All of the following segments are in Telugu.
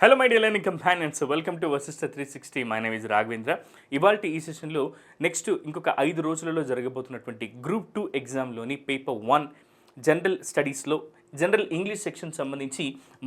Hello my dear learning companions welcome to Vasista three sixty my name is Raghavendra ఇవాళ ఈ సెషన్లో నెక్స్ట్ ఇంకొక ఐదు రోజులలో జరగబోతున్నటువంటి గ్రూప్ టూ ఎగ్జామ్లోని పేపర్ వన్ జనరల్ స్టడీస్లో జనరల్ ఇంగ్లీష్ సెక్షన్ సంబంధించి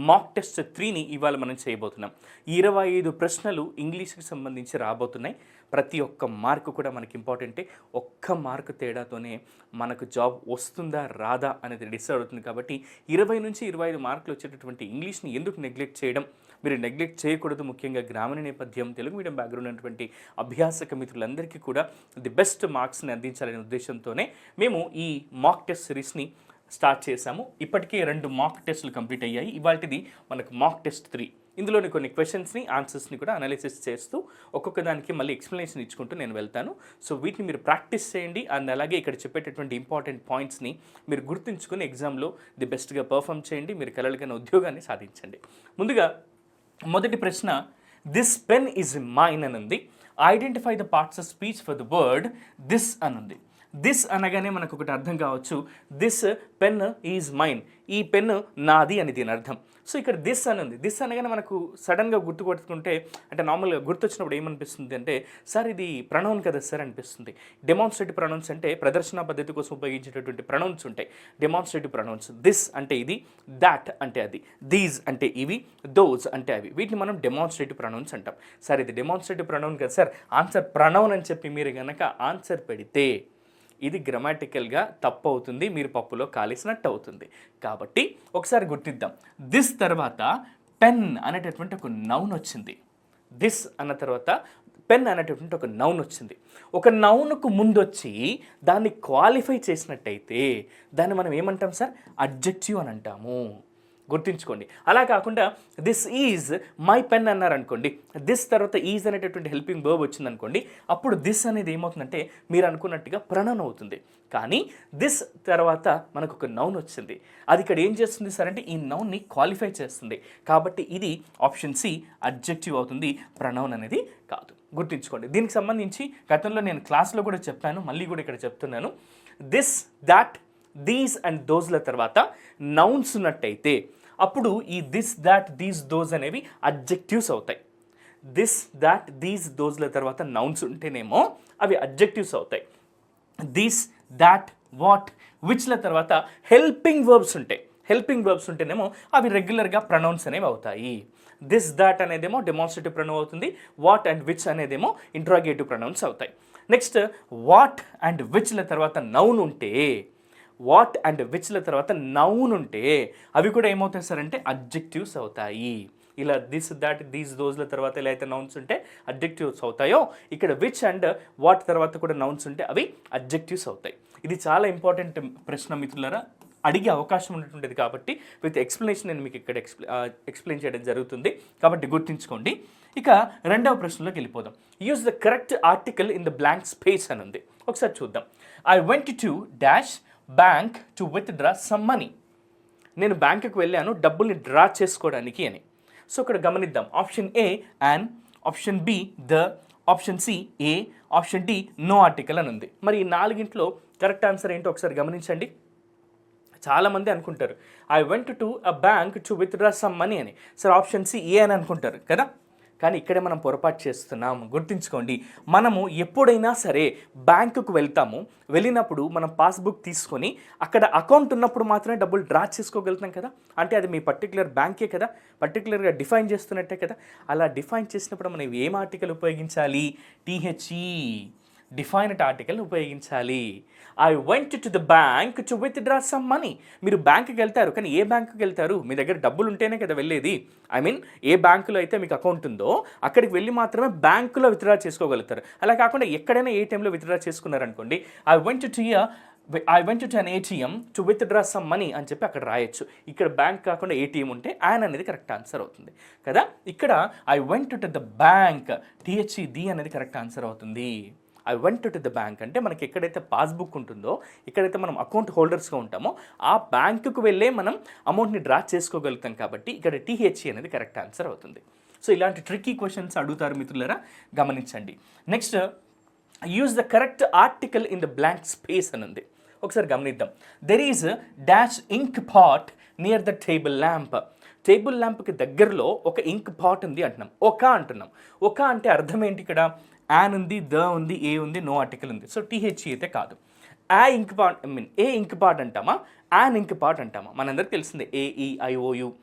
మాక్ టెస్ట్ త్రీని ఇవాళ మనం చేయబోతున్నాం. ఇరవై ఐదు ప్రశ్నలు ఇంగ్లీష్కి సంబంధించి రాబోతున్నాయి. ప్రతి ఒక్క మార్కు కూడా మనకి ఇంపార్టెంటే ఒక్క మార్కు తేడాతోనే మనకు జాబ్ వస్తుందా రాదా అనేది డిసైడ్ అవుతుంది కాబట్టి ఇరవై నుంచి ఇరవై ఐదు మార్కులు వచ్చేటటువంటి ఇంగ్లీష్ని ఎందుకు నెగ్లెక్ట్ చేయడం? మీరు నెగ్లెక్ట్ చేయకూడదు. ముఖ్యంగా గ్రామీణ నేపథ్యం తెలుగు మీడియం బ్యాక్గ్రౌండ్ ఉన్నటువంటి అభ్యాసక మిత్రులందరికీ కూడా ది బెస్ట్ మార్క్స్ని అందించాలనే ఉద్దేశంతోనే మేము ఈ మాక్ టెస్ట్ సిరీస్ని స్టార్ట్ చేశాము. ఇప్పటికే రెండు మాక్ టెస్టులు కంప్లీట్ అయ్యాయి. ఇవాటిది మనకు మాక్ టెస్ట్ త్రీ ఇందులోని కొన్ని క్వశ్చన్స్ని ఆన్సర్స్ని కూడా అనాలిసిస్ చేస్తూ ఒక్కొక్క దానికి మళ్ళీ ఎక్స్ప్లెనేషన్ ఇచ్చుకుంటూ నేను వెళ్తాను. సో వీటిని మీరు ప్రాక్టీస్ చేయండి. అండ్ అలాగే ఇక్కడ చెప్పేటటువంటి ఇంపార్టెంట్ పాయింట్స్ని మీరు గుర్తుంచుకొని ఎగ్జామ్లో ది బెస్ట్గా పర్ఫామ్ చేయండి. మీరు కలలుగైన ఉద్యోగాన్ని సాధించండి. ముందుగా మొదటి ప్రశ్న దిస్ పెన్ ఈజ్ మైన్ అని ఉంది. Identify the parts of speech for the word this అని ఉంది. దిస్ అనగానే మనకు ఒకటి అర్థం కావచ్చు. దిస్ పెన్ ఈజ్ మైన్ ఈ పెన్ నాది అని దీని అర్థం. సో ఇక్కడ దిస్ అని ఉంది. దిస్ అనగానే మనకు సడన్గా గుర్తుపట్టుకుంటే అంటే నార్మల్గా గుర్తొచ్చినప్పుడు ఏమనిపిస్తుంది అంటే సార్ ఇది ప్రణౌన్ కదా సార్ అనిపిస్తుంది. డెమాన్స్ట్రేటివ్ ప్రొనౌన్స్ అంటే ప్రదర్శన పద్ధతి కోసం ఉపయోగించేటటువంటి ప్రొనౌన్స్ ఉంటాయి. డెమాన్స్ట్రేటివ్ ప్రొనౌన్స్ దిస్ అంటే ఇది దాట్ అంటే అది దీస్ అంటే ఇవి దోస్ అంటే అవి. వీటిని మనం డెమాన్స్ట్రేటివ్ ప్రొనౌన్స్ అంటాం. సార్ ఇది డెమాన్స్ట్రేటివ్ ప్రొనౌన్ కదా సార్. ఆన్సర్ ప్రొనౌన్ అని చెప్పి మీరు కనుక ఆన్సర్ పెడితే ఇది గ్రామాటికల్గా తప్పు అవుతుంది మీరు పప్పులో కాలేసినట్టు అవుతుంది కాబట్టి ఒకసారి గుర్తిద్దాం. దిస్ తర్వాత పెన్ అనేటటువంటి ఒక నౌన్ వచ్చింది. దిస్ అన్న తర్వాత పెన్ అనేటటువంటి ఒక నౌన్ వచ్చింది. ఒక నౌన్కు ముందొచ్చి దాన్ని క్వాలిఫై చేసినట్టయితే దాన్ని మనం ఏమంటాం సార్? అడ్జెక్టివ్ అని అంటాము. గుర్తుంచుకోండి. అలా కాకుండా దిస్ ఈజ్ మై పెన్ అన్నారు అనుకోండి. దిస్ తర్వాత ఈజ్ అనేటటువంటి హెల్పింగ్ వర్బ్ వచ్చిందనుకోండి. అప్పుడు దిస్ అనేది ఏమవుతుందంటే మీరు అనుకున్నట్టుగా ప్రణౌన్ అవుతుంది. కానీ దిస్ తర్వాత మనకు ఒక నౌన్ వచ్చింది. అది ఇక్కడ ఏం చేస్తుంది సార్ అంటే ఈ నౌన్ని క్వాలిఫై చేస్తుంది. కాబట్టి ఇది ఆప్షన్ సి అడ్జెక్టివ్ అవుతుంది ప్రణౌన్ అనేది కాదు. గుర్తుంచుకోండి. దీనికి సంబంధించి గతంలో నేను క్లాస్లో కూడా చెప్పాను మళ్ళీ కూడా ఇక్కడ చెప్తున్నాను. దిస్ దాట్ దీస్ అండ్ దోజ్ల తర్వాత నౌన్స్ ఉన్నట్టయితే అప్పుడు ఈ దిస్ దాట్ దీస్ దోస్ అనేవి అబ్జెక్టివ్స్ అవుతాయి. దిస్ దాట్ దీస్ దోజ్ల తర్వాత నౌన్స్ ఉంటేనేమో అవి అబ్జెక్టివ్స్ అవుతాయి. దిస్ దాట్ వాట్ విచ్ల తర్వాత హెల్పింగ్ వర్బ్స్ ఉంటాయి. హెల్పింగ్ వర్బ్స్ ఉంటేనేమో అవి రెగ్యులర్గా ప్రొనౌన్స్ అనేవి అవుతాయి. దిస్ దాట్ అనేదేమో డెమాన్స్ట్రేటివ్ ప్రొనౌన్ అవుతుంది. వాట్ అండ్ విచ్ అనేదేమో ఇంట్రాగేటివ్ ప్రొనౌన్స్ అవుతాయి. నెక్స్ట్ వాట్ అండ్ విచ్ల తర్వాత నౌన్ ఉంటే వాట్ అండ్ విచ్ల తర్వాత నౌన్ ఉంటే అవి కూడా ఏమవుతాయి సార్ అంటే అబ్జెక్టివ్స్ అవుతాయి. ఇలా దిస్ దాట్ దీస్ దోజ్ల తర్వాత ఎలా అయితే నౌన్స్ ఉంటే అడ్జెక్టివ్స్ అవుతాయో ఇక్కడ విచ్ అండ్ వాట్ తర్వాత కూడా నౌన్స్ ఉంటే అవి అబ్జెక్టివ్స్ అవుతాయి. ఇది చాలా ఇంపార్టెంట్ ప్రశ్న మిత్రులరా. అడిగే అవకాశం ఉన్నటువంటిది కాబట్టి విత్ ఎక్స్ప్లెనేషన్ నేను మీకు ఇక్కడ ఎక్స్ప్లె ఎక్స్ప్లెయిన్ చేయడం జరుగుతుంది. కాబట్టి గుర్తుంచుకోండి. ఇక రెండవ ప్రశ్నలోకి వెళ్ళిపోదాం. Use the correct article in the blank space అని ఉంది. ఒకసారి చూద్దాం. I went to dash bank to withdraw some money. నేను బ్యాంకుకి వెళ్ళాను డబ్బుల్ని డ్రా చేసుకోవడానికి అని. సో ఇక్కడ గమనిద్దాం. Option A and option B the option C a option D no article అని ఉంది. మరి ఈ నాలుగింట్లో కరెక్ట్ ఆన్సర్ ఏంటో ఒకసారి గమనించండి. చాలామంది అనుకుంటారు I went to a bank to withdraw some money అని. సార్ ఆప్షన్ సి ఏ అని అనుకుంటారు కదా? కానీ ఇక్కడే మనం పొరపాటు చేస్తున్నాం. గుర్తుంచుకోండి మనము ఎప్పుడైనా సరే బ్యాంకుకు వెళ్తాము. వెళ్ళినప్పుడు మనం పాస్బుక్ తీసుకొని అక్కడ అకౌంట్ ఉన్నప్పుడు మాత్రమే డబ్బులు డ్రా చేసుకోగలుగుతాం కదా. అంటే అది మీ పర్టికులర్ బ్యాంకే కదా. పర్టికులర్గా డిఫైన్ చేస్తున్నట్టే కదా. అలా డిఫైన్ చేసినప్పుడు మనం ఏం ఆర్టికల్ ఉపయోగించాలి? T H E defined article ఉపయోగించాలి. I went to the bank to withdraw some money మీరు బ్యాంకుకి వెళ్తారు కానీ ఏ బ్యాంకుకి వెళ్తారు? మీ దగ్గర డబ్బులు ఉంటేనే కదా వెళ్ళేది. ఐ మీన్ ఏ బ్యాంకులో అయితే మీకు అకౌంట్ ఉందో అక్కడికి వెళ్ళి మాత్రమే బ్యాంకులో విత్డ్రా చేసుకోగలుగుతారు. అలా కాకుండా ఎక్కడైనా ఏటీఎంలో withdraw చేసుకున్నారనుకోండి I went to I went to an ATM to withdraw some money అని చెప్పి అక్కడ రాయొచ్చు. ఇక్కడ బ్యాంక్ కాకుండా ఏటీఎం ఉంటే యాన్ అనేది కరెక్ట్ ఆన్సర్ అవుతుంది. కదా? ఇక్కడ I went to the bank T H E the అనేది కరెక్ట్ ఆన్సర్ అవుతుంది. I went to the bank. అంటే మనకి ఎక్కడైతే పాస్బుక్ ఉంటుందో ఎక్కడైతే మనం అకౌంట్ హోల్డర్స్గా ఉంటామో ఆ బ్యాంకుకు వెళ్ళే మనం అమౌంట్ని డ్రా చేసుకోగలుగుతాం కాబట్టి ఇక్కడ టీహెచ్ఈ అనేది కరెక్ట్ ఆన్సర్ అవుతుంది. సో ఇలాంటి ట్రిక్కీ క్వశ్చన్స్ అడుగుతారు మిత్రులరా గమనించండి. Next use the correct article in the blank space అని ఉంది. ఒకసారి గమనిద్దాం. There is dash ink pot near the table lamp table ల్యాంప్కి దగ్గరలో ఒక ఇంక్ పాట్ ఉంది అంటున్నాం. ఒక అంటున్నాం. ఒక అంటే అర్థం ఏంటి ఇక్కడ? యాన్ ఉంది ద ఉంది ఏ ఉంది నో ఆర్టికల్ ఉంది. సో టీహెచ్ఈ అయితే కాదు. ఆ ink pot I mean a ink pot అంటామా? యాన్ ఇంక్ పాట్ అంటామా? మనందరికి తెలిసిందే. ఏఈఐఓయు e,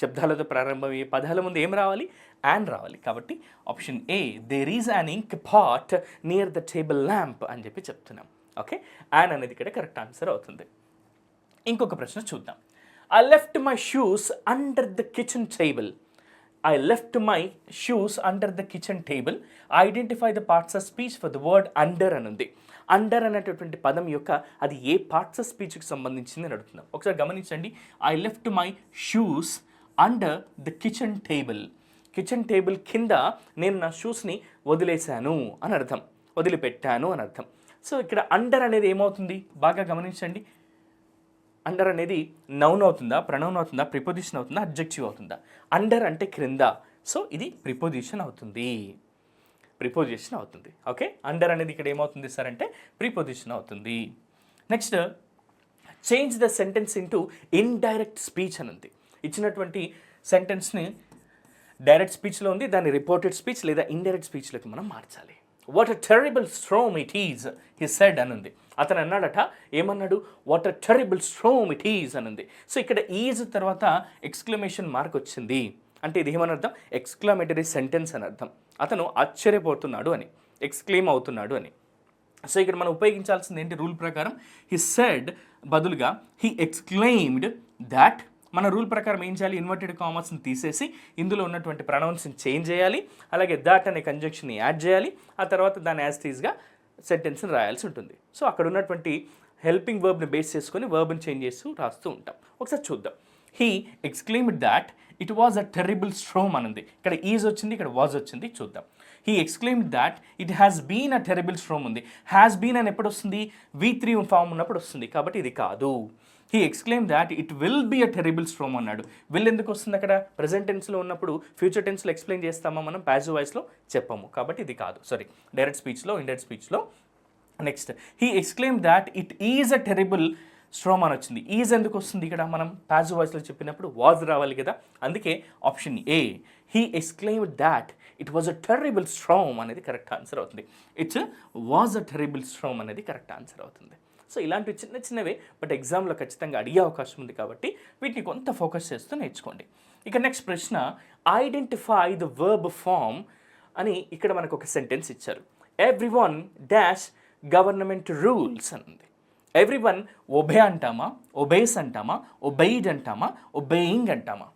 శబ్దాలతో ప్రారంభమయ్యే పదాల ముందు ఏం రావాలి? యాన్ రావాలి. కాబట్టి option A there is an ink pot near the table lamp అని చెప్పి చెప్తున్నాం. ఓకే యాన్ అనేది ఇక్కడ కరెక్ట్ ఆన్సర్ అవుతుంది. ఇంకొక ప్రశ్న చూద్దాం. I left my shoes under the kitchen table I left my shoes under the kitchen table identify the parts of speech for the word under అని ఉంది. అండర్ అనేటటువంటి పదం యొక్క అది ఏ పార్ట్స్ ఆఫ్ స్పీచ్కి సంబంధించింది అని అడుగుతున్నాం. ఒకసారి గమనించండి. I left my shoes under the kitchen table kitchen table కింద నేను నా షూస్ని వదిలేశాను అని అర్థం. వదిలిపెట్టాను అని అర్థం. సో ఇక్కడ అండర్ అనేది ఏమవుతుంది? బాగా గమనించండి. అండర్ అనేది నౌన్ అవుతుందా ప్రనౌన్ అవుతుందా ప్రిపోజిషన్ అవుతుందా అబ్జెక్టివ్ అవుతుందా? అండర్ అంటే క్రింద. సో ఇది ప్రిపోజిషన్ అవుతుంది. ప్రిపోజిషన్ అవుతుంది. ఓకే? అండర్ అనేది ఇక్కడ ఏమవుతుంది సార్ అంటే ప్రిపోజిషన్ అవుతుంది. Next change the sentence into indirect speech అని ఉంది. ఇచ్చినటువంటి సెంటెన్స్ని డైరెక్ట్ స్పీచ్లో ఉంది దాన్ని రిపోర్టెడ్ స్పీచ్ లేదా ఇండైరెక్ట్ స్పీచ్లోకి మనం మార్చాలి. What a terrible storm it is he said అనుంది అతను అన్నాడట ఏమన్నాడు? What a terrible storm it is అనుంది సో ఇక్కడ ఈజ్ తర్వాత ఎక్స్క్లమేషన్ మార్క్ వచ్చింది. అంటే ఇది ఏమని అర్థం? ఎక్స్క్లమేటరీ సెంటెన్స్ అని అర్థం. అతను ఆశ్చర్యపోతున్నాడు అని ఎక్స్క్లెయిమ్ అవుతున్నాడు అని. సో ఇక్కడ మనం ఉపయోగించాల్సింది ఏంటి? రూల్ ప్రకారం హీ సెడ్ బదులుగా హీ ఎక్స్క్లెయిమ్డ్ దాట్ మన రూల్ ప్రకారం ఏం చేయాలి? ఇన్వర్టెడ్ కామర్స్ని తీసేసి ఇందులో ఉన్నటువంటి ప్రొనౌన్స్ని చేంజ్ చేయాలి. అలాగే దాట్ అనే కంజంక్షన్ని యాడ్ చేయాలి. ఆ తర్వాత దాని యాజ్ టీజ్గా సెంటెన్స్ని రాయాల్సి ఉంటుంది. సో అక్కడ ఉన్నటువంటి హెల్పింగ్ వర్బ్ని బేస్ చేసుకొని వర్బ్ని చేంజ్ చేస్తూ రాస్తూ ఉంటాం. ఒకసారి చూద్దాం. He exclaimed that it was a terrible storm అనుంది. ఇక్కడ ఈజ్ వచ్చింది ఇక్కడ వాజ్ వచ్చింది చూద్దాం. He exclaimed that it has been a terrible storm ఉంది. హ్యాస్ బీన్ అని ఎప్పుడు వస్తుంది? వి త్రీ ఫామ్ ఉన్నప్పుడు వస్తుంది. కాబట్టి ఇది కాదు. He exclaim that it will be a terrible storm అన్నాడు. విల్ ఎందుకు వస్తుంది అక్కడ? ప్రజెంట్ టెన్స్లో ఉన్నప్పుడు ఫ్యూచర్ టెన్స్లో ఎక్స్ప్లెయిన్ చేస్తామా మనం? ప్యాజివ్ వాయిస్లో చెప్పాము. కాబట్టి ఇది కాదు. సారీ డైరెక్ట్ స్పీచ్లో indirect స్పీచ్లో next he exclaim that it is a terrible storm అని వచ్చింది. ఈజ్ ఎందుకు వస్తుంది ఇక్కడ మనం? ప్యాజివ్ వాయిస్లో చెప్పినప్పుడు వాజ్ రావాలి కదా? అందుకే option A he exclaim that it was a terrible storm అనేది కరెక్ట్ ఆన్సర్ అవుతుంది. It's was a terrible storm అనేది కరెక్ట్ ఆన్సర్ అవుతుంది. సో ఇలాంటివి చిన్న చిన్నవే బట్ ఎగ్జామ్లో ఖచ్చితంగా అడిగే అవకాశం ఉంది కాబట్టి వీటిని కొంత ఫోకస్ చేస్తూ నేర్చుకోండి. ఇక నెక్స్ట్ ప్రశ్న ఐడెంటిఫై ద వర్బ్ ఫామ్ అని ఇక్కడ మనకు ఒక సెంటెన్స్ ఇచ్చారు. Every one dash government rules అని ఎవ్రీ వన్ ఒబే అంటామా? ఒబేస్ అంటామా? ఒబెయిడ్ అంటామా? ఒబేయింగ్ అంటామా?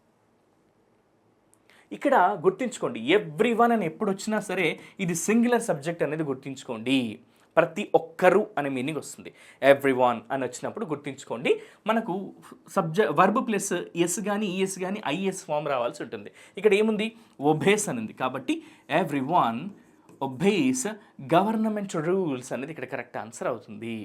ఇక్కడ గుర్తుంచుకోండి ఎవ్రీ వన్ అని ఎప్పుడు వచ్చినా సరే ఇది సింగులర్ సబ్జెక్ట్ అనేది గుర్తుంచుకోండి. ప్రతి ఒక్కరు అనే మీనింగ్ వస్తుంది. ఎవ్రీ వన్ అని వచ్చినప్పుడు గుర్తుంచుకోండి. మనకు సబ్జెక్ట్ వర్బ్ ప్లస్ ఎస్ కానీ ఈఎస్ కానీ ఐఎస్ ఫామ్ రావాల్సి ఉంటుంది. ఇక్కడ ఏముంది? ఒబేస్ అని ఉంది. కాబట్టి every one obeys government rules అనేది ఇక్కడ కరెక్ట్ ఆన్సర్ అవుతుంది.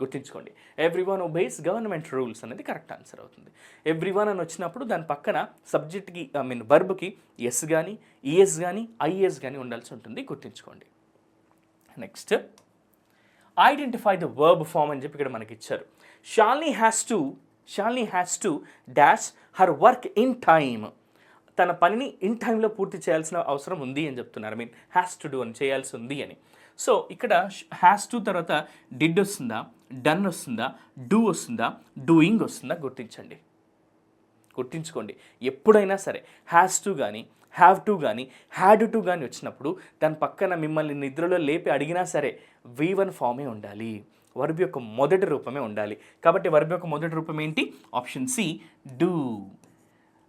గుర్తుంచుకోండి. Every one obeys government rules అనేది కరెక్ట్ ఆన్సర్ అవుతుంది. ఎవ్రీ వన్ అని వచ్చినప్పుడు దాని పక్కన సబ్జెక్ట్కి ఐ మీన్ వర్బ్కి ఎస్ కానీ ఈఎస్ కానీ ఐఎస్ కానీ ఉండాల్సి ఉంటుంది. గుర్తుంచుకోండి. Next identify the verb form అని చెప్పి ఇక్కడ మనకి ఇచ్చారు Shalini has to Shalini has to dash her work in time తన పనిని ఇన్ టైంలో పూర్తి చేయాల్సిన అవసరం ఉంది అని చెప్తున్నారు. I mean has to do అని చేయాల్సి ఉంది అని. సో ఇక్కడ హ్యాస్ టు తర్వాత డిడ్ వస్తుందా డన్ వస్తుందా డూ వస్తుందా డూయింగ్ వస్తుందా గుర్తించండి. గుర్తించుకోండి. ఎప్పుడైనా సరే హ్యాస్ టు కానీ హ్యావ్ టు కానీ హ్యాడ్ టు కానీ వచ్చినప్పుడు దాని పక్కన మిమ్మల్ని నిద్రలో లేపి అడిగినా సరే వి వన్ ఫామే ఉండాలి. వర్బ్ యొక్క మొదటి రూపమే ఉండాలి. కాబట్టి వర్బ్ యొక్క మొదటి రూపం ఏంటి? Option C do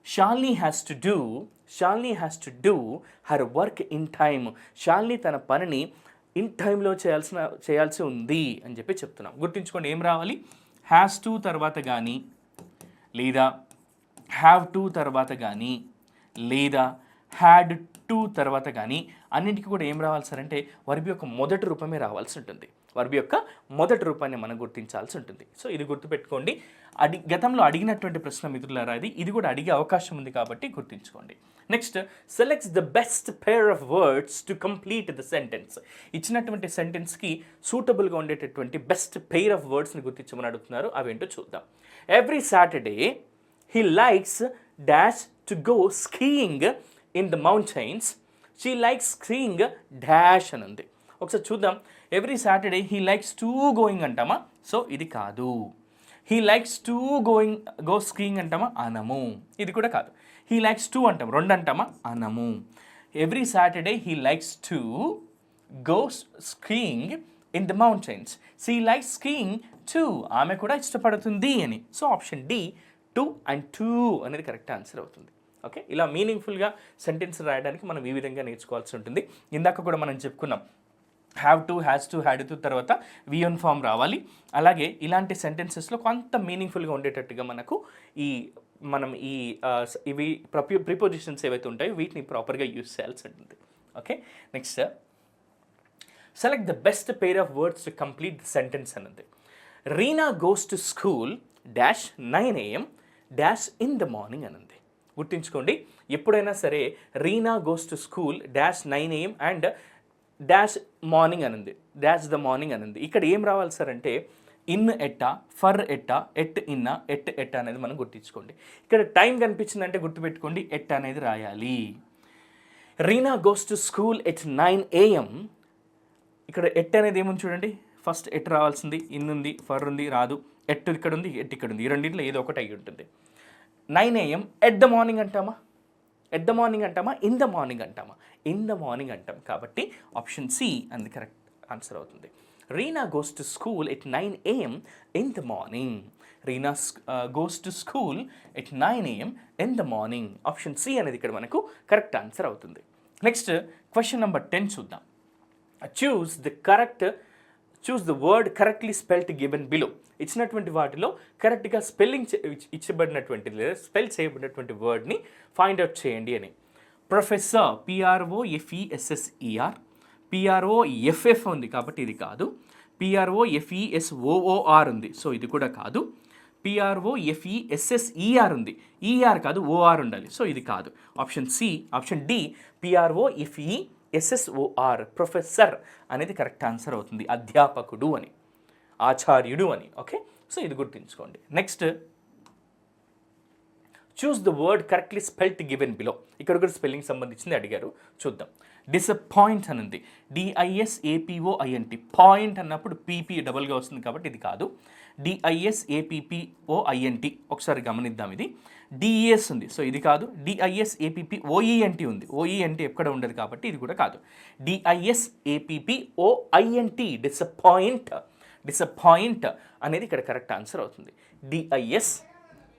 Shalini has to do Shalini has to do her work in time Shalini తన పనిని ఇన్ టైంలో చేయాల్సిన చేయాల్సి ఉంది అని చెప్పి చెప్తున్నాం. గుర్తుంచుకోండి ఏం రావాలి? హ్యాస్ టు తర్వాత కానీ లేదా హ్యావ్ టు తర్వాత కానీ లేదా హ్యాడ్ టు తర్వాత కానీ అన్నింటికి కూడా ఏం రావాలి సార్ అంటే వర్బ్ యొక్క మొదటి రూపమే రావాల్సి ఉంటుంది. వర్బ్ యొక్క మొదటి రూపాన్ని మనం గుర్తించాల్సి ఉంటుంది. సో ఇది గుర్తుపెట్టుకోండి. అడి గతంలో అడిగినటువంటి ప్రశ్న మిత్రులారా ఇది? ఇది కూడా అడిగే అవకాశం ఉంది కాబట్టి గుర్తుంచుకోండి. Next selects the best pair of words to complete the sentence ఇచ్చినటువంటి సెంటెన్స్కి సూటబుల్గా ఉండేటటువంటి బెస్ట్ పేర్ ఆఫ్ వర్డ్స్ని గుర్తించమని అడుగుతున్నారు. అవేంటో చూద్దాం. Every Saturday he likes dash to go skiing in the mountains she likes skiing dash అని ఉంది. ఒకసారి చూద్దాం. Every Saturday he likes to going అంటామా? సో ఇది కాదు. He likes to going go skiing అంటామా? అనము. ఇది కూడా కాదు. హీ లైక్స్ టూ అంటాం రెండు అంటామా? అనము. Every Saturday he likes to go skiing in the mountains she like skiing too ఆమె కూడా ఇష్టపడుతుంది అని. So option D to and too అనేది కరెక్ట్ ఆన్సర్ అవుతుంది. ఓకే? ఇలా మీనింగ్ఫుల్గా సెంటెన్స్ రాయడానికి మనం ఈ విధంగా నేర్చుకోవాల్సి ఉంటుంది. ఇందాక కూడా మనం చెప్పుకున్నాం have to has to had to తర్వాత వియోన్ ఫామ్ రావాలి. అలాగే ఇలాంటి సెంటెన్సెస్లో కొంత మీనింగ్ఫుల్గా ఉండేటట్టుగా మనకు ఈ మనం ఈ ఇవి ప్రొపి ప్రిపోజిషన్స్ ఏవైతే ఉంటాయో వీటిని ప్రాపర్గా యూజ్ చేయాల్సి ఉంటుంది. Okay? Next select the best pair of words to complete the sentence అన్నది. Reena goes to school dash nine AM dash in the morning అనంది గుర్తుంచుకోండి. ఎప్పుడైనా సరే Reena goes to school dash nine AM and dash morning అనంది. Dash the morning అనంది. ఇక్కడ ఏం రావాలి సార్ అంటే ఇన్ ఎట్టా ఫర్ ఎట్టా ఎట్ ఇన్న ఎట్ ఎట్ట అనేది మనం గుర్తించుకోండి. ఇక్కడ టైం కనిపించిందంటే గుర్తుపెట్టుకోండి ఎట్ అనేది రాయాలి. Reena goes to school at nine AM. ఇక్కడ ఎట్ అనేది ఏముంది చూడండి. ఫస్ట్ ఎట్ రావాల్సింది ఇన్ ఉంది ఫర్ ఉంది రాదు. ఎట్ ఇక్కడ ఉంది ఎట్ ఇక్కడ ఉంది. ఈ రెండింటిలో ఏదో ఒకటి అయి ఉంటుంది. Nine AM at the morning అంటామా? ఎట్ ద మార్నింగ్ అంటామా? ఇన్ ద మార్నింగ్ అంటామా? ఇన్ ద మార్నింగ్ అంటాం. కాబట్టి ఆప్షన్ సి అంది కరెక్ట్ ఆన్సర్ అవుతుంది. Reena goes to school at nine AM in the morning Reena goes to school at nine AM in the morning option C అనేది ఇక్కడ మనకు కరెక్ట్ ఆన్సర్ అవుతుంది. నెక్స్ట్ క్వశ్చన్ నెంబర్ టెన్ చూద్దాం. Choose the correct choose the word correctly spelt given below ఇచ్చినటువంటి వాటిలో కరెక్ట్గా స్పెల్లింగ్ ఇచ్చబడినటువంటి లేదా స్పెల్ చేయబడినటువంటి వర్డ్ని ఫైండ్ అవుట్ చేయండి అని. Professor P R O F E S S E R P R O F F ఉంది కాబట్టి ఇది కాదు. పిఆర్ఓ ఎఫ్ఈఎస్ఓఓఆర్ ఉంది. సో ఇది కూడా కాదు. పిఆర్ఓ ఎఫ్ఈఎస్ఎస్ఈఆర్ ఉంది. ఈఆర్ కాదు ఓఆర్ ఉండాలి. సో ఇది కాదు. Option C option D P R O F E S S O R professor అనేది కరెక్ట్ ఆన్సర్ అవుతుంది. అధ్యాపకుడు అని. ఆచార్యుడు అని. ఓకే సో ఇది గుర్తుంచుకోండి. Next choose the word correctly spelt given below ఇక్కడ కూడా స్పెల్లింగ్ సంబంధించింది అడిగారు. చూద్దాం. డిసప్పాయింట్ అని ఉంది D I S A P O point అన్నప్పుడు పీపీ డబుల్గా వస్తుంది కాబట్టి ఇది కాదు. డిఐఎస్ ఏపీపీఓ ఒకసారి గమనిద్దాం ఇది. డిఈఎస్ ఉంది. సో ఇది కాదు. డిఐఎస్ ఏపీపీ ఓఈఎన్టీ ఉంది. ఓఈఎన్టీ ఎక్కడ ఉండదు కాబట్టి ఇది కూడా కాదు. D I S A P P O I N T disappoint disappoint అనేది ఇక్కడ కరెక్ట్ ఆన్సర్ అవుతుంది. D I S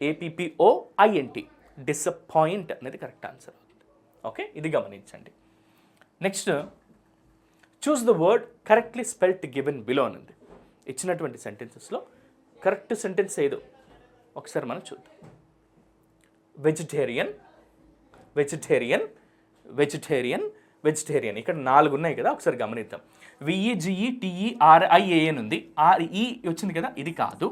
A P P O I N T disappoint అనేది కరెక్ట్ ఆన్సర్ అవుతుంది. ఓకే ఇది గమనించండి. Next choose the word correctly spelt given below ఉంది ఇచ్చినటువంటి సెంటెన్సెస్లో కరెక్ట్ సెంటెన్స్ ఏదో ఒకసారి మనం చూద్దాం. వెజిటేరియన్ వెజిటేరియన్ వెజిటేరియన్ వెజిటేరియన్ ఇక్కడ నాలుగు ఉన్నాయి కదా ఒకసారి గమనిద్దాం. విఈజిఈ టిఈ ఆర్ఐఏఎన్ ఉంది. ఆర్ఈ వచ్చింది కదా ఇది కాదు.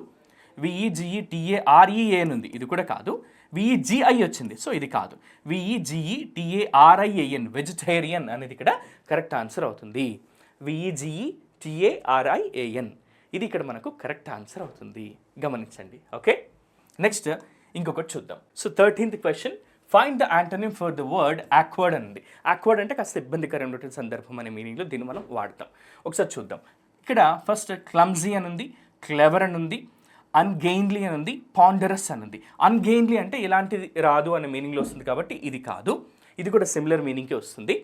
విఈజిఈ టీఏఆర్ఈఏఎన్ టిఏ ఆర్ఈఏఎన్ ఉంది ఇది కూడా కాదు. విఈజిఐ వచ్చింది సో ఇది కాదు. విఈజిఈ టిఏ ఆర్ఐఏఎన్ వెజిటేరియన్ అనేది ఇక్కడ కరెక్ట్ ఆన్సర్ అవుతుంది. విఈజిఈ టిఏ ఆర్ఐఏఎన్ ఇది ఇక్కడ మనకు కరెక్ట్ ఆన్సర్ అవుతుంది. గమనించండి ఓకే నెక్స్ట్ ఇంకొకటి చూద్దాం. So thirteenth question find the antonym for the word awkward అని ఉంది యాక్వర్డ్ అంటే కాస్త ఇబ్బందికరమైనటువంటి సందర్భం అనే మీనింగ్లో దీన్ని మనం వాడతాం. ఒకసారి చూద్దాం. ఇక్కడ ఫస్ట్ క్లమ్జీ అని ఉంది క్లెవర్ అని ఉంది అన్గెయిన్లీ అని ఉంది పాండరస్ అని ఉంది అన్గెయిన్లీ అంటే ఇలాంటిది రాదు అనే మీనింగ్లో వస్తుంది కాబట్టి ఇది కాదు. ఇది కూడా సిమిలర్ మీనింగ్కే వస్తుంది.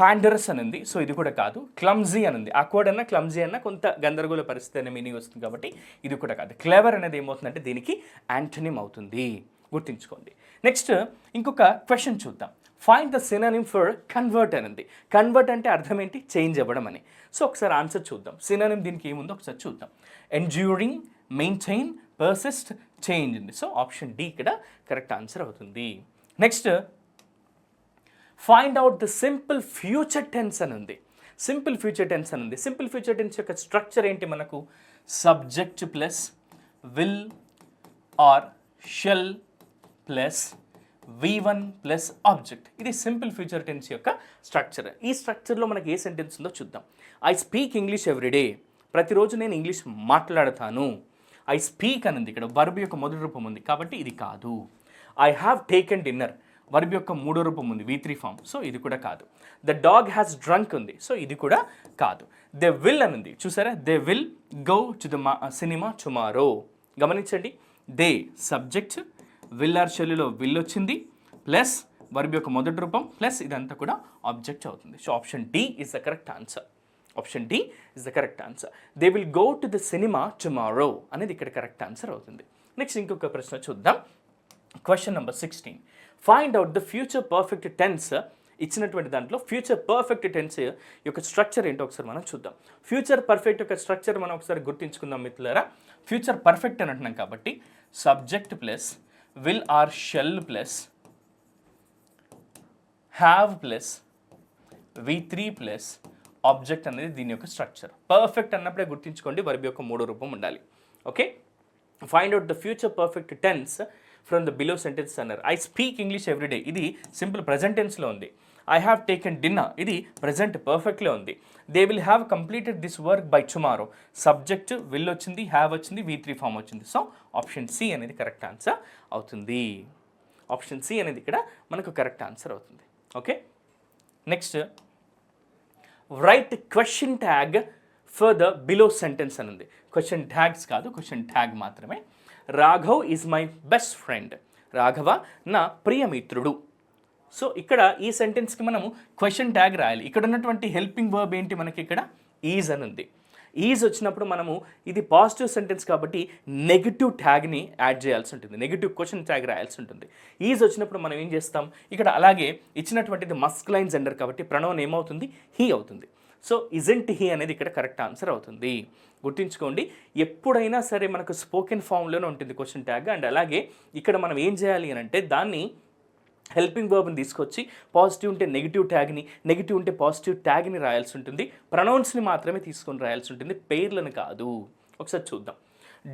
పాండరస్ అని ఉంది సో ఇది కూడా కాదు. క్లమ్జీ అని ఉంది అక్వర్డ్ అన్న క్లమ్జీ అన్న కొంత గందరగోళ పరిస్థితి అనే మీనింగ్ వస్తుంది కాబట్టి ఇది కూడా కాదు. క్లెవర్ అనేది ఏమవుతుందంటే దీనికి యాంటనిమ్ అవుతుంది. గుర్తుంచుకోండి. నెక్స్ట్ ఇంకొక క్వశ్చన్ చూద్దాం. Find the synonym for convert అని ఉంది కన్వర్ట్ అంటే అర్థం ఏంటి? చేంజ్ అవ్వడం అని. సో ఒకసారి ఆన్సర్ చూద్దాం. సినానిమ్ దీనికి ఏముందో ఒకసారి చూద్దాం. ఎంజ్యూరింగ్ మెయింటైన్ పర్సిస్ట్ చేంజ్ ఉంది సో ఆప్షన్ డి ఇక్కడ కరెక్ట్ ఆన్సర్ అవుతుంది. Next find out the simple future tense అని ఉంది సింపుల్ ఫ్యూచర్ టెన్స్ అని ఉంది సింపుల్ ఫ్యూచర్ టెన్స్ యొక్క స్ట్రక్చర్ ఏంటి మనకు? Subject plus will or shall plus V one plus object. ఇది సింపుల్ ఫ్యూచర్ టెన్స్ యొక్క స్ట్రక్చర్. ఈ స్ట్రక్చర్లో మనకి ఏ సెంటెన్స్ ఉందో చూద్దాం ఐ స్పీక్ ఇంగ్లీష్ ఎవ్రీడే ప్రతిరోజు నేను ఇంగ్లీష్ మాట్లాడతాను. ఐ స్పీక్ అని ఉంది ఇక్కడ. వర్బ్ యొక్క మొదటి రూపం ఉంది. కాబట్టి ఇది కాదు. I have taken dinner verb యొక్క మూడో రూపం ఉంది. వి త్రీ ఫామ్ సో ఇది కూడా కాదు. ద డాగ్ హ్యాస్ డ్రంక్ ఉంది. సో ఇది కూడా కాదు. దే విల్ అని ఉంది చూసారా they will go to the cinema tomorrow గమనించండి. దే సబ్జెక్ట్ విల్లార్ శైలిలో విల్ వచ్చింది ప్లస్ వర్బ్ యొక్క మొదటి రూపం ప్లస్ ఇదంతా కూడా ఆబ్జెక్ట్ అవుతుంది. So option D is the correct answer option D is the correct answer they will go to the cinema tomorrow అనేది ఇక్కడ కరెక్ట్ ఆన్సర్ అవుతుంది. నెక్స్ట్ ఇంకొక ప్రశ్న చూద్దాం. Question number sixteen find out the future perfect tense ఇచ్చినటువంటి దాంట్లో ఫ్యూచర్ పర్ఫెక్ట్ టెన్స్ యొక్క స్ట్రక్చర్ ఏంటో ఒకసారి మనం చూద్దాం. ఫ్యూచర్ పర్ఫెక్ట్ యొక్క స్ట్రక్చర్ మనం ఒకసారి గుర్తించుకుందాం మిత్రులారా. ఫ్యూచర్ పర్ఫెక్ట్ అని అంటున్నాం కాబట్టి subject plus will or shall plus have plus V three plus object అనేది దీని యొక్క స్ట్రక్చర్ పర్ఫెక్ట్ అన్నప్పుడే గుర్తుంచుకోండి వర్బ్ యొక్క మూడో రూపం ఉండాలి. Okay find out the future perfect tense from the below sentence అన్నారు. ఐ స్పీక్ ఇంగ్లీష్ ఎవ్రీడే ఇది సింపుల్ ప్రజెంట్ టెన్స్లో ఉంది. ఐ హ్యావ్ టేకెన్ డిన్నర్ ఇది ప్రజెంట్ పర్ఫెక్ట్లీ ఉంది. They will have completed this work by tomorrow subject will వచ్చింది హ్యావ్ వచ్చింది వి త్రీ ఫామ్ వచ్చింది. సో ఆప్షన్ సి అనేది కరెక్ట్ ఆన్సర్ అవుతుంది. ఆప్షన్ సి అనేది ఇక్కడ మనకు కరెక్ట్ ఆన్సర్ అవుతుంది. Okay next right question tag for the below sentence అని ఉంది. క్వశ్చన్ ట్యాగ్స్ కాదు క్వశ్చన్ ట్యాగ్ మాత్రమే. Raghav is my best friend Raghava నా ప్రియమిత్రుడు. సో ఇక్కడ ఈ సెంటెన్స్కి మనము క్వశ్చన్ ట్యాగ్ రాయాలి. ఇక్కడ ఉన్నటువంటి హెల్పింగ్ వర్బ్ ఏంటి మనకి ఇక్కడ? ఈజ్ అని ఉంది. ఈజ్ వచ్చినప్పుడు మనము ఇది పాజిటివ్ సెంటెన్స్ కాబట్టి నెగిటివ్ ట్యాగ్ని యాడ్ చేయాల్సి ఉంటుంది. నెగిటివ్ క్వశ్చన్ ట్యాగ్ రాయాల్సి ఉంటుంది. ఈజ్ వచ్చినప్పుడు మనం ఏం చేస్తాం? ఇక్కడ అలాగే ఇచ్చినటువంటిది మస్క్లైన్ జెండర్ కాబట్టి ప్రణవం ఏమవుతుంది? హీ అవుతుంది. సో ఇజెంట్ హీ అనేది ఇక్కడ కరెక్ట్ ఆన్సర్ అవుతుంది. గుర్తుంచుకోండి ఎప్పుడైనా సరే మనకు స్పోకెన్ ఫామ్లోనే ఉంటుంది క్వశ్చన్ ట్యాగ్ అండ్ అలాగే ఇక్కడ మనం ఏం చేయాలి అని అంటే దాన్ని హెల్పింగ్ వర్బ్ని తీసుకొచ్చి పాజిటివ్ ఉంటే నెగిటివ్ ట్యాగ్ని నెగిటివ్ ఉంటే పాజిటివ్ ట్యాగ్ని రాయాల్సి ఉంటుంది. ప్రనౌన్స్ని మాత్రమే తీసుకొని రాయాల్సి ఉంటుంది. పేర్లను కాదు. ఒకసారి చూద్దాం.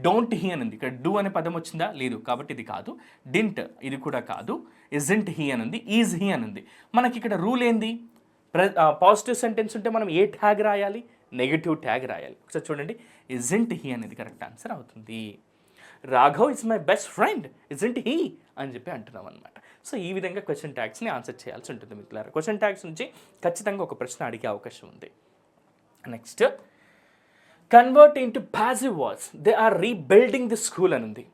డోంట్ హీ అని ఉంది ఇక్కడ డూ అనే పదం వచ్చిందా? లేదు. కాబట్టి ఇది కాదు. డింట్ ఇది కూడా కాదు. ఇజెంట్ హీ అని ఉంది ఈజ్ హీ అని ఉంది మనకి ఇక్కడ రూల్ ఏంది? ప్ర పాజిటివ్ సెంటెన్స్ ఉంటే మనం ఏ ట్యాగ్ రాయాలి? నెగిటివ్ ట్యాగ్ రాయాలి. ఒకసారి చూడండి. ఇజెంట్ హీ అనేది కరెక్ట్ ఆన్సర్ అవుతుంది. Raghav is my best friend isn't he అని చెప్పి అంటున్నాం అనమాట సో ఈ విధంగా క్వశ్చన్ ట్యాగ్స్ని ఆన్సర్ చేయాల్సి ఉంటుంది మిత్రులారా. క్వశ్చన్ ట్యాగ్స్ నుంచి ఖచ్చితంగా ఒక ప్రశ్న అడిగే అవకాశం ఉంది. Next convert into passive voice they are rebuilding the school అని ఉంది.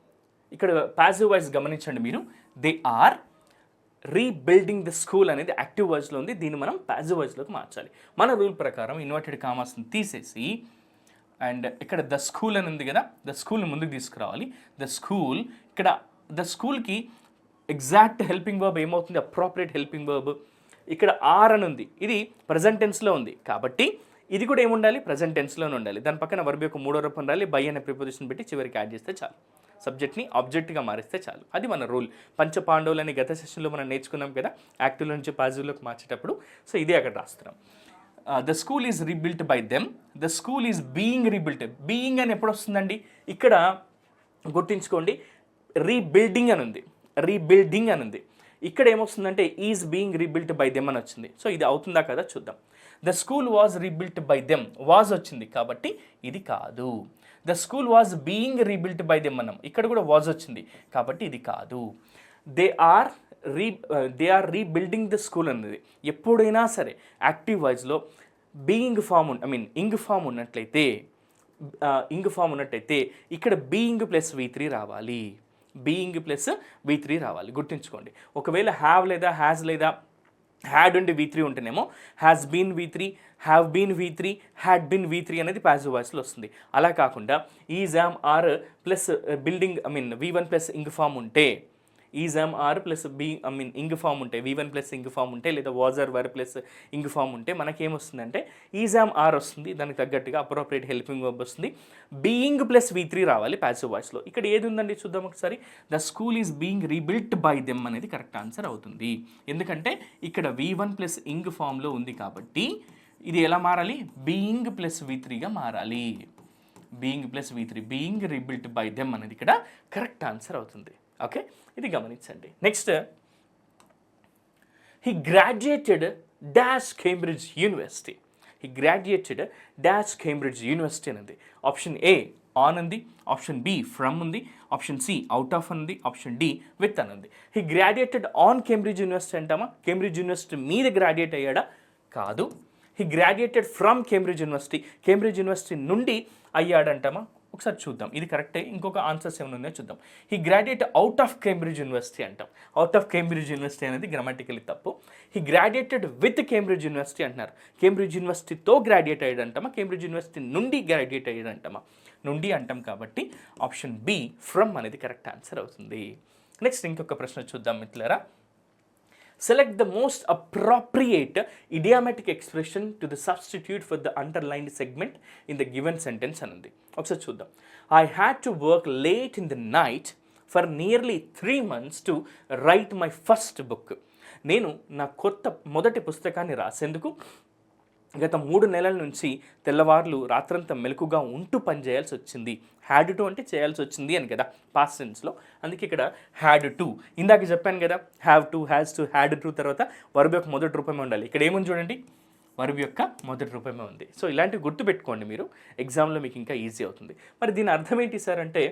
ఇక్కడ ప్యాజివ్ వాయిస్ గమనించండి మీరు. They are rebuilding the school అనేది యాక్టివ్ వాయిస్లో ఉంది. దీన్ని మనం ప్యాజివ్ వాయిస్లోకి మార్చాలి. మన రూల్ ప్రకారం ఇన్వర్టెడ్ కామర్స్ని తీసేసి అండ్ ఇక్కడ ద స్కూల్ అని ఉంది కదా ద స్కూల్ని ముందుకు తీసుకురావాలి. ద స్కూల్ ఇక్కడ ద స్కూల్కి ఎగ్జాక్ట్ హెల్పింగ్ వర్బ్ ఏమవుతుంది? Appropriate helping verb. ఇక్కడ ఆర్ అని ఉంది. ఇది ప్రజెంట్ టెన్స్లో ఉంది. కాబట్టి ఇది కూడా ఏముండాలి? ప్రజెంట్ టెన్స్లోనే ఉండాలి. దాని పక్కన వర్బ్ యొక్క మూడో రూపం ఉండాలి బై అనే ప్రిపోజిషన్ పెట్టి చివరికి యాడ్ చేస్తే చాలు. సబ్జెక్ట్ని ఆబ్జెక్ట్గా మారిస్తే చాలు. అది మన రూల్ పంచపాండవులు అని గత సెషన్లో మనం నేర్చుకున్నాం కదా యాక్టివ్ నుంచి పాజిటివ్లోకి మార్చేటప్పుడు. సో ఇదే అక్కడ రాస్తున్నాం. The school is rebuilt by them the school is being rebuilt being అని ఎప్పుడు వస్తుందండి? ఇక్కడ గుర్తుంచుకోండి. రీబిల్డింగ్ అని ఉంది. రీబిల్డింగ్ అని ఉంది. ఇక్కడ ఏమొస్తుందంటే is being rebuilt by them అని వచ్చింది. సో ఇది అవుతుందా కదా చూద్దాం. The school was rebuilt by them. Was వచ్చింది కాబట్టి ఇది కాదు. The school was being rebuilt by them అన్నాం. ఇక్కడ కూడా వాజ్ వచ్చింది కాబట్టి ఇది కాదు. They are re they are rebuilding the school అనేది ఎప్పుడైనా సరే active వైజ్లో being form I mean ing form ఉన్నట్లయితే ఇంగ్ ఫామ్ ఉన్నట్టయితే ఇక్కడ బీయింగ్ ప్లస్ వి త్రీ రావాలి. బీయింగ్ ప్లస్ వి త్రీ రావాలి. గుర్తుంచుకోండి. ఒకవేళ హ్యావ్ లేదా హ్యాజ్ లేదా హ్యాడ్ ఉండి వీ త్రీ ఉంటేనేమో has been V three have been V three had been V three అనేది పాజిటివ్ వాయిస్లో వస్తుంది. అలా కాకుండా is am are plus building I mean V one plus ing form ఉంటే is am are plus be I mean ing form ఉంటే V one plus ing form ఉంటే లేదా వాజర్ వర్ ప్లస్ ఇంగ్ ఫామ్ ఉంటే మనకేమొస్తుందంటే ఈజామ్ ఆర్ వస్తుంది దానికి తగ్గట్టుగా అప్రోప్రియేట్ హెల్పింగ్ వర్బ్ వస్తుంది. బీయింగ్ ప్లస్ వి త్రీ రావాలి ప్యాసివ్ వాయిస్లో ఇక్కడ ఏది ఉందండి చూద్దాం ఒకసారి. The school is being rebuilt by them అనేది కరెక్ట్ ఆన్సర్ అవుతుంది. ఎందుకంటే ఇక్కడ వి వన్ ప్లస్ ఇంగ్ ఫామ్లో ఉంది కాబట్టి ఇది ఎలా మారాలి? బీయింగ్ ప్లస్ వి త్రీగా మారాలి. Being plus V three being rebuilt by them అనేది ఇక్కడ కరెక్ట్ ఆన్సర్ అవుతుంది. ఓకే ఇది గమనించండి. Next he graduated dash Cambridge University he graduated dash Cambridge University అనేది ఆప్షన్ ఏ ఆన్ ఉంది. ఆప్షన్ బి ఫ్రమ్ ఉంది. ఆప్షన్ సి అవుట్ ఆఫ్ ఉంది. ఆప్షన్ డి విత్ అని ఉంది. He graduated on Cambridge University అంటామా? కేంబ్రిడ్జ్ యూనివర్సిటీ మీద గ్రాడ్యుయేట్ అయ్యాడా? కాదు. He graduated from Cambridge University Cambridge University నుండి అయ్యాడంటామా? ఒకసారి చూద్దాం. ఇది కరెక్టే? ఇంకొక ఆన్సర్స్ ఏమైనా ఉన్నాయో చూద్దాం. He graduate out of Cambridge University అంటాం. అవుట్ ఆఫ్ కేంబ్రిడ్జ్ యూనివర్సిటీ అనేది గ్రామాటికలీ తప్పు. He graduated with Cambridge University అంటున్నారు. కేంబ్రిడ్జ్ యూనివర్సిటీతో గ్రాడ్యుయేట్ అయ్యాడంటామా? కేంబ్రిడ్జ్ యూనివర్సిటీ నుండి గ్రాడ్యుయేట్ అయ్యాడంటామా? నుండి అంటాం కాబట్టి ఆప్షన్ బి ఫ్రమ్ అనేది కరెక్ట్ ఆన్సర్ అవుతుంది. నెక్స్ట్ ఇంకొక ప్రశ్న చూద్దాం మిత్రులరా. Select the most appropriate idiomatic expression to the substitute for the underlined segment in the given sentence అని ఉంది ఒకసారి చూద్దాం I had to work late in the night for nearly three months to write my first book నేను నా కొత్త మొదటి పుస్తకాన్ని రాసేందుకు గత మూడు నెలల నుంచి తెల్లవార్లు రాత్రంతా మెలకుగా ఉంటూ పనిచేయాల్సి వచ్చింది. హ్యాడ్ టు అంటే చేయాల్సి వచ్చింది అని కదా పాస్ట్ టెన్స్లో అందుకే ఇక్కడ హ్యాడ్ టు ఇందాక చెప్పాను కదా have to has to had to తర్వాత వర్బ్ యొక్క మొదటి రూపమే ఉండాలి. ఇక్కడ ఏముంది చూడండి? వర్బ్ యొక్క మొదటి రూపమే ఉంది. సో ఇలాంటివి గుర్తుపెట్టుకోండి మీరు. ఎగ్జామ్లో మీకు ఇంకా ఈజీ అవుతుంది. మరి దీని అర్థం ఏంటి సార్ అంటే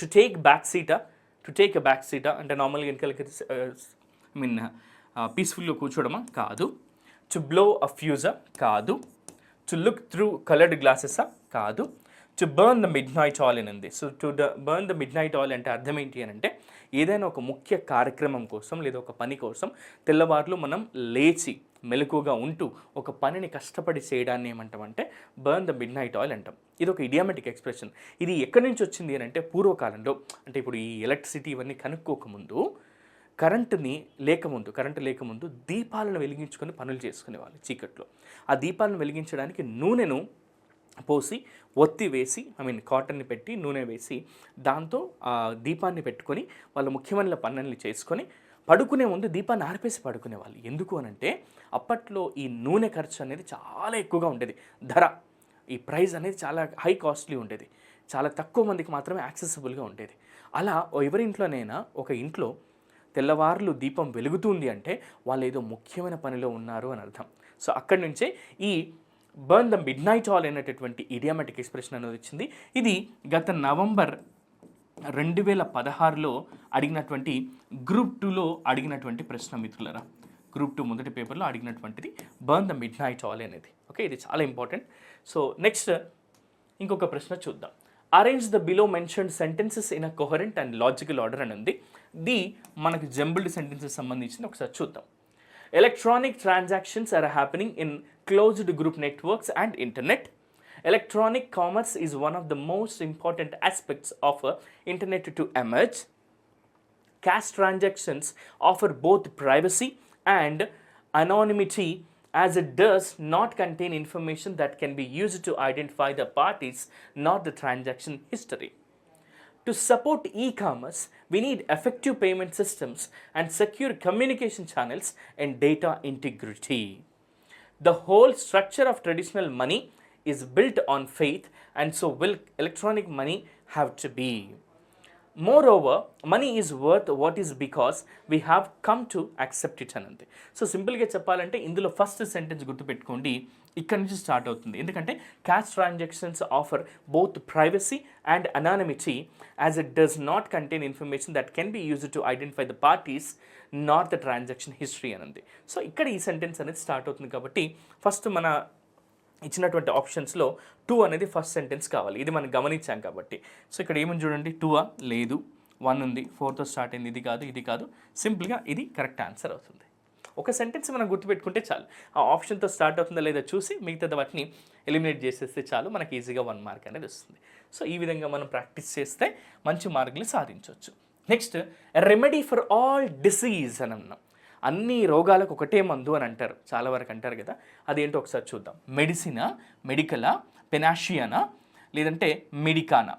టు టేక్ బ్యాక్ సీటా టు టేక్ బ్యాక్ సీటా అంటే నార్మల్గా వెనకాలకి ఐ మీన్ పీస్ఫుల్గా కూర్చోడమా కాదు. టు బ్లో అ ఫ్యూజా కాదు. టు లుక్ త్రూ కలర్డ్ గ్లాసెసా కాదు. To burn the midnight oil అని ఉంది so to the burn the midnight oil అంటే అర్థం ఏంటి అని అంటే ఏదైనా ఒక ముఖ్య కార్యక్రమం కోసం లేదా ఒక పని కోసం తెల్లవారులు మనం లేచి మెలకుగా ఉంటూ ఒక పనిని కష్టపడి చేయడాన్ని ఏమంటామంటే burn the midnight oil అంటాం. ఇది ఒక ఇడియామెటిక్ ఎక్స్ప్రెషన్ ఇది ఎక్కడి నుంచి వచ్చింది అని అంటే పూర్వకాలంలో. అంటే ఇప్పుడు ఈ ఎలక్ట్రిసిటీ ఇవన్నీ కనుక్కోకముందు కరెంటుని లేకముందు కరెంటు లేకముందు దీపాలను వెలిగించుకొని పనులు చేసుకునేవాళ్ళు చీకట్లో. ఆ దీపాలను వెలిగించడానికి నూనెను పోసి ఒత్తి వేసి ఐ మీన్ కాటన్ని పెట్టి నూనె వేసి దాంతో ఆ దీపాన్ని పెట్టుకొని వాళ్ళ ముఖ్యమైన పనులు చేసుకొని పడుకునే ముందు దీపాన్ని ఆర్పేసి పడుకునేవాళ్ళు. ఎందుకు అనంటే అప్పట్లో ఈ నూనె ఖర్చు అనేది చాలా ఎక్కువగా ఉండేది. ధర ఈ ప్రైస్ అనేది చాలా హై కాస్ట్లీ ఉండేది. చాలా తక్కువ మందికి మాత్రమే యాక్సెసిబుల్గా ఉండేది. అలా ఎవరి ఇంట్లోనైనా ఒక ఇంట్లో తెల్లవారులు దీపం వెలుగుతుంది అంటే వాళ్ళు ఏదో ముఖ్యమైన పనిలో ఉన్నారు అని అర్థం. సో అక్కడి నుంచే ఈ burn the midnight oil అనేటటువంటి ఇడియామెటిక్ ఎక్స్ప్రెషన్ అనేది వచ్చింది. ఇది గత నవంబర్ రెండు వేల పదహారులో అడిగినటువంటి గ్రూప్ టూలో అడిగినటువంటి ప్రశ్న మిత్రులరా. గ్రూప్ టూ మొదటి పేపర్లో అడిగినటువంటిది burn the midnight oil అనేది. ఓకే ఇది చాలా ఇంపార్టెంట్. సో నెక్స్ట్ ఇంకొక ప్రశ్న చూద్దాం. Arrange the below mentioned sentences in a coherent and logical order అని ఉంది. ది మనకి జంబుల్డ్ సెంటెన్సెస్ సంబంధించింది ఒకసారి చూద్దాం electronic transactions are happening in closed group networks and internet electronic commerce is one of the most important aspects of uh, internet to emerge cash transactions offer both privacy and anonymity as it does not contain information that can be used to identify the parties not the transaction history To support e-commerce we need effective payment systems and secure communication channels and data integrity the whole structure of traditional money is built on faith and so will electronic money have to be more money is worth what is because we have come to accept it అని అంతే సో సింపుల్గా చెప్పాలంటే ఇందులో ఫస్ట్ సెంటెన్స్ గుర్తుపెట్టుకోండి ఇక్కడ నుంచి స్టార్ట్ అవుతుంది. ఎందుకంటే cash transactions offer both privacy and anonymity as it does not contain information that can be use to identify the parties not the transaction history అని ఉంది సో ఇక్కడ ఈ సెంటెన్స్ అనేది స్టార్ట్ అవుతుంది కాబట్టి ఫస్ట్ మన ఇచ్చినటువంటి ఆప్షన్స్లో టూ అనేది ఫస్ట్ సెంటెన్స్ కావాలి. ఇది మనం గమనించాం కాబట్టి. సో ఇక్కడ ఏమని చూడండి టూ ఆ లేదు. వన్ ఉంది. ఫోర్తో స్టార్ట్ అయింది. ఇది కాదు ఇది కాదు. సింపుల్గా ఇది కరెక్ట్ ఆన్సర్ అవుతుంది. ఒక సెంటెన్స్ మనం గుర్తుపెట్టుకుంటే చాలు. ఆ ఆప్షన్తో స్టార్ట్ అవుతుందా లేదా చూసి మిగతా వాటిని ఎలిమినేట్ చేసేస్తే చాలు మనకి ఈజీగా వన్ మార్క్ అనేది వస్తుంది. సో ఈ విధంగా మనం ప్రాక్టీస్ చేస్తే మంచి మార్కులు సాధించవచ్చు next remedy for all disease అని అన్నాం. అన్ని రోగాలకు ఒకటే మందు అని అంటారు. చాలా వరకు అంటారు కదా. అదేంటో ఒకసారి చూద్దాం. మెడిసినా మెడికలా పెనాషియానా లేదంటే మెడికానా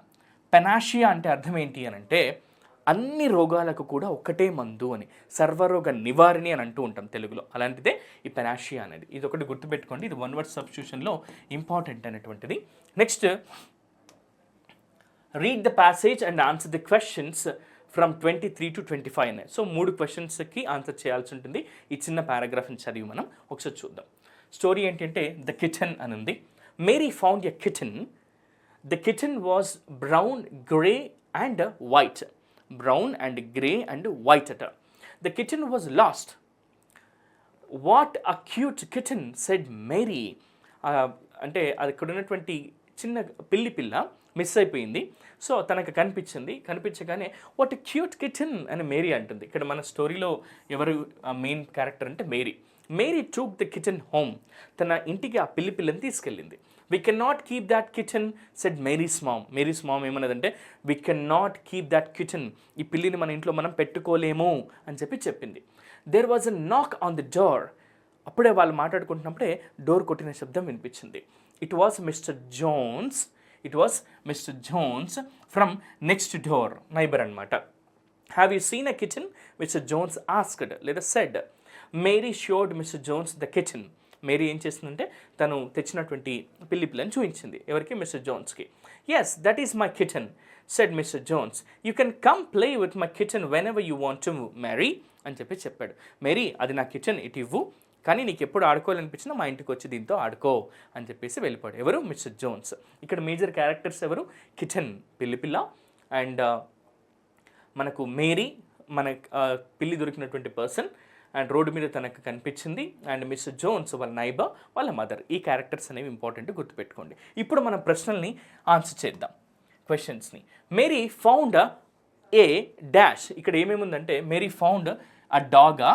పెనాషియా అంటే అర్థం ఏంటి అని అంటే అన్ని రోగాలకు కూడా ఒకటే మందు అని సర్వరోగ నివారణి అని అంటూ ఉంటాం తెలుగులో. అలాంటిదే ఈ పెనాషియా అనేది. ఇది ఒకటి గుర్తుపెట్టుకోండి. ఇది వన్ వర్డ్ సబ్స్టిట్యూషన్లో ఇంపార్టెంట్ అనేటువంటిది. Next read the passage and answer the questions from twenty three to twenty five అనే సో మూడు క్వశ్చన్స్కి ఆన్సర్ చేయాల్సి ఉంటుంది. ఈ చిన్న పారాగ్రాఫ్ని చదివి మనం ఒకసారి చూద్దాం. స్టోరీ ఏంటంటే ద కిచెన్ అని ఉంది. Mary found a kitchen the kitchen was brown grey and white brown and grey and white her. The kitchen was lost. What a cute kitten said Mary అంటే అది ఇక్కడ ఉన్నటువంటి చిన్న పిల్లి పిల్ల మిస్ అయిపోయింది. సో తనకు కనిపించింది. కనిపించగానే వాట్ క్యూట్ కిచెన్ అని మేరీ అంటుంది. ఇక్కడ మన స్టోరీలో ఎవరు మెయిన్ క్యారెక్టర్ అంటే Mary Mary took the kitchen home తన ఇంటికి ఆ పిల్లి పిల్లని తీసుకెళ్ళింది. We can not keep that kitchen said Mary's mom Mary's mom ఏమన్నదంటే we can not keep that kitchen ఈ పిల్లిని మన ఇంట్లో మనం పెట్టుకోలేము అని చెప్పి చెప్పింది. దేర్ వాజ్ అ నాక్ ఆన్ ది డోర్ అప్పుడే వాళ్ళు మాట్లాడుకుంటున్నప్పుడే డోర్ కొట్టిన శబ్దం వినిపించింది. It was Mister Jones it was Mister Jones from next door neighbour అనమాట have you seen a kitchen Mister Jones asked లేదా said Mary showed Mister Jones the kitchen Mary ఏం చేసిందంటే తను తెచ్చినటువంటి పిల్లి పిల్లని చూపించింది ఎవరికి? Mister జోన్స్కి. Yes that is my kitchen said Mister Jones. You can come play with my kitchen whenever you want to Mary అని చెప్పి చెప్పాడు. మేరీ అది నా కిచెన్ ఇటు ఇవ్వు. కానీ నీకు ఎప్పుడు ఆడుకోవాలనిపించినా మా ఇంటికి వచ్చి దీంతో ఆడుకో అని చెప్పేసి వెళ్ళిపోయాడు. ఎవరు? Mister Jones. ఇక్కడ మేజర్ క్యారెక్టర్స్ ఎవరు? కిచెన్ పిల్లి పిల్ల. అండ్ uh, మనకు మేరీ మన uh, పిల్లి దొరికినటువంటి పర్సన్. అండ్ రోడ్డు మీద తనకు కనిపించింది. అండ్ మిస్ జోన్స్ వాళ్ళ నైబర్ వాళ్ళ మదర్. ఈ క్యారెక్టర్స్ అనేవి ఇంపార్టెంట్ గుర్తుపెట్టుకోండి. ఇప్పుడు మనం ప్రశ్నల్ని ఆన్సర్ చేద్దాం. క్వశ్చన్స్ని. Mary found a dash? ఇక్కడ ఏమేమి ఉందంటే మేరీ ఫౌండ్ అ డాగా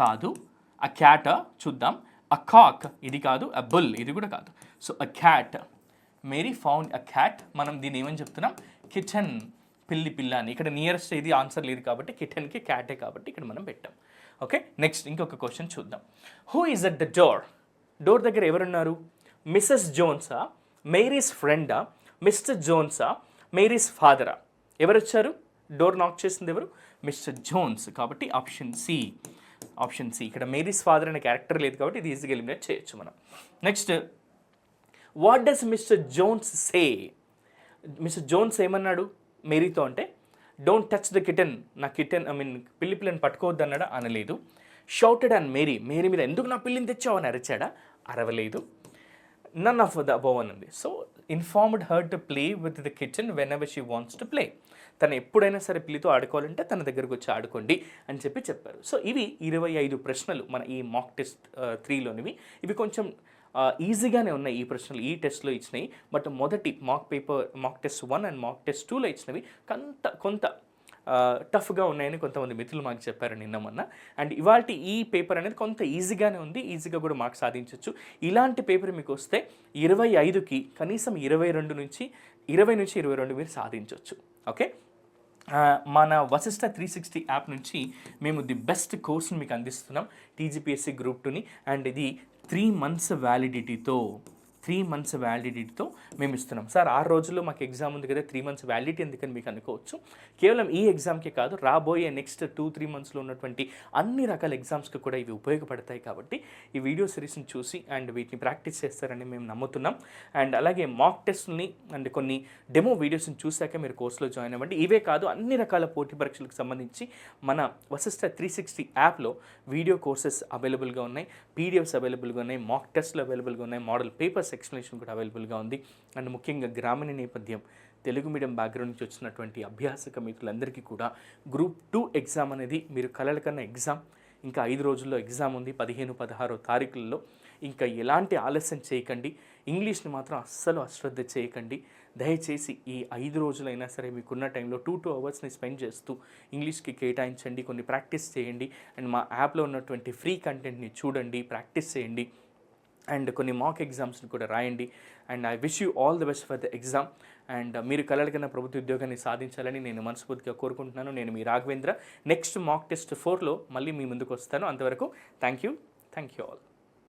కాదు అ క్యాట్ చూద్దాం. అ కాక్ ఇది కాదు అ బుల్ ఇది కూడా కాదు. So a cat. Mary found a cat. మనం దీన్ని ఏమని చెప్తున్నాం? కిచెన్ పిల్లి పిల్ల అని ఇక్కడ నియరెస్ట్ ఇది ఆన్సర్ లేదు కాబట్టి కిచెన్కి క్యాటే కాబట్టి ఇక్కడ మనం పెట్టాం. ఓకే? నెక్స్ట్ ఇంకొక క్వశ్చన్ చూద్దాం. Who is at the door door దగ్గర ఎవరున్నారు? మిస్సెస్ జోన్సా మేరీస్ ఫ్రెండా మిస్టర్ జోన్సా మేరీస్ ఫాదరా ఎవరు వచ్చారు డోర్ నాక్ చేసింది ఎవరు? మిస్టర్ జోన్స్ కాబట్టి ఆప్షన్ సి ఆప్షన్ సి ఇక్కడ మేరీస్ ఫాదర్ అనే క్యారెక్టర్ లేదు కాబట్టి ఇది ఈజీగా ఎలిమినేట్ చేయొచ్చు మనం. Next what does Mr Jones say Mr Jones ఏమన్నాడు? మేరీతో అంటే డోంట్ టచ్ ద కిటెన్ నా కిటెన్ ఐ మీన్ పిల్లి పిల్లని పట్టుకోవద్దు అన్నాడా? అనలేదు. షౌటెడ్ అండ్ మేరీ మేరీ మీద ఎందుకు నా పిల్లిని తెచ్చావు? అని అరిచాడా? అరవలేదు. నన్ ఆఫ్ ద అబోవ్ అని ఉంది so informed her to play with the kitchen whenever she wants to play తను ఎప్పుడైనా సరే పిల్లితో ఆడుకోవాలంటే తన దగ్గరకు వచ్చి ఆడుకోండి అని చెప్పి చెప్పారు. సో ఇవి ఇరవై ఐదు ప్రశ్నలు మన ఈ మాక్ టెస్ట్ త్రీలోనివి ఇవి కొంచెం ఈజీగానే ఉన్నాయి ఈ ప్రశ్నలు ఈ టెస్ట్లో ఇచ్చినాయి బట్ మొదటి mock paper mock test one and mock test టూలో ఇచ్చినవి కొంత కొంత టఫ్గా ఉన్నాయని కొంతమంది మిత్రులు మాకు చెప్పారు నిన్న మొన్న. అండ్ ఇవాళ ఈ పేపర్ అనేది కొంత ఈజీగానే ఉంది ఈజీగా కూడా మార్క్స్ సాధించవచ్చు ఇలాంటి పేపర్ మీకు వస్తే ఇరవై ఐదుకి కనీసం ఇరవై రెండు నుంచి ఇరవై నుంచి ఇరవై రెండు మీరు సాధించవచ్చు ఓకే మన వశిష్ట త్రీ సిక్స్టీ యాప్ నుంచి మేము ది బెస్ట్ కోర్స్ని మీకు అందిస్తున్నాం టీజీపీఎస్సీ గ్రూప్ టూని అండ్ ఇది త్రీ మంత్స్ వ్యాలిడిటీతో త్రీ మంత్స్ వ్యాలిడిటీతో మేము ఇస్తున్నాం. సార్ ఆరు రోజుల్లో మాకు ఎగ్జామ్ ఉంది కదా త్రీ మంత్స్ వ్యాలిడిటీ ఎందుకని మీకు అనుకోవచ్చు. కేవలం ఈ ఎగ్జామ్కే కాదు రాబోయే నెక్స్ట్ టూ త్రీ మంత్స్లో ఉన్నటువంటి అన్ని రకాల ఎగ్జామ్స్కి కూడా ఇవి ఉపయోగపడతాయి కాబట్టి ఈ వీడియో సిరీస్ని చూసి అండ్ వీటిని ప్రాక్టీస్ చేస్తారని మేము నమ్ముతున్నాం. అండ్ అలాగే మాక్ టెస్ట్ని అండ్ కొన్ని డెమో వీడియోస్ని చూశాక మీరు కోర్సులో జాయిన్ అవ్వండి. ఇవే కాదు అన్ని రకాల పోటీ పరీక్షలకు సంబంధించి మన వశిష్ట త్రీ సిక్స్టీ యాప్లో వీడియో కోర్సెస్ అవైలబుల్గా ఉన్నాయి. పీడిఎఫ్స్ అవైలబుల్గా ఉన్నాయి మాక్ టెస్ట్లు అవైలబుల్గా ఉన్నాయి మోడల్ పేపర్స్ ఎక్స్ప్లెనేషన్ కూడా అవైలబుల్గా ఉంది. అండ్ ముఖ్యంగా గ్రామీణ నేపథ్యం తెలుగు మీడియం బ్యాక్గ్రౌండ్ నుంచి వచ్చినటువంటి అభ్యాసక మిత్రులందరికీ కూడా గ్రూప్ టూ ఎగ్జామ్ అనేది మీరు కలల కన్నా ఎగ్జామ్ ఇంకా ఐదు రోజుల్లో ఎగ్జామ్ ఉంది పదిహేను పదహారో తారీఖులలో. ఇంకా ఎలాంటి ఆలస్యం చేయకండి ఇంగ్లీష్ని మాత్రం అస్సలు అశ్రద్ధ చేయకండి. దయచేసి ఈ ఐదు రోజులైనా సరే మీకున్న టైంలో టూ టూ అవర్స్ని స్పెండ్ చేస్తూ ఇంగ్లీష్కి కేటాయించండి కొన్ని ప్రాక్టీస్ చేయండి. అండ్ మా యాప్లో ఉన్నటువంటి ఫ్రీ కంటెంట్ని చూడండి ప్రాక్టీస్ చేయండి. అండ్ కొన్ని మాక్ ఎగ్జామ్స్ని కూడా రాయండి. And I wish you all the best for the exam and మీరు కలల ప్రభుత్వ ఉద్యోగాన్ని సాధించాలని నేను మనస్ఫూర్తిగా కోరుకుంటున్నాను. నేను మీ రాఘవేంద్ర. నెక్స్ట్ మాక్ టెస్ట్ ఫోర్లో మళ్ళీ మీ ముందుకు వస్తాను. అంతవరకు thank you thank you all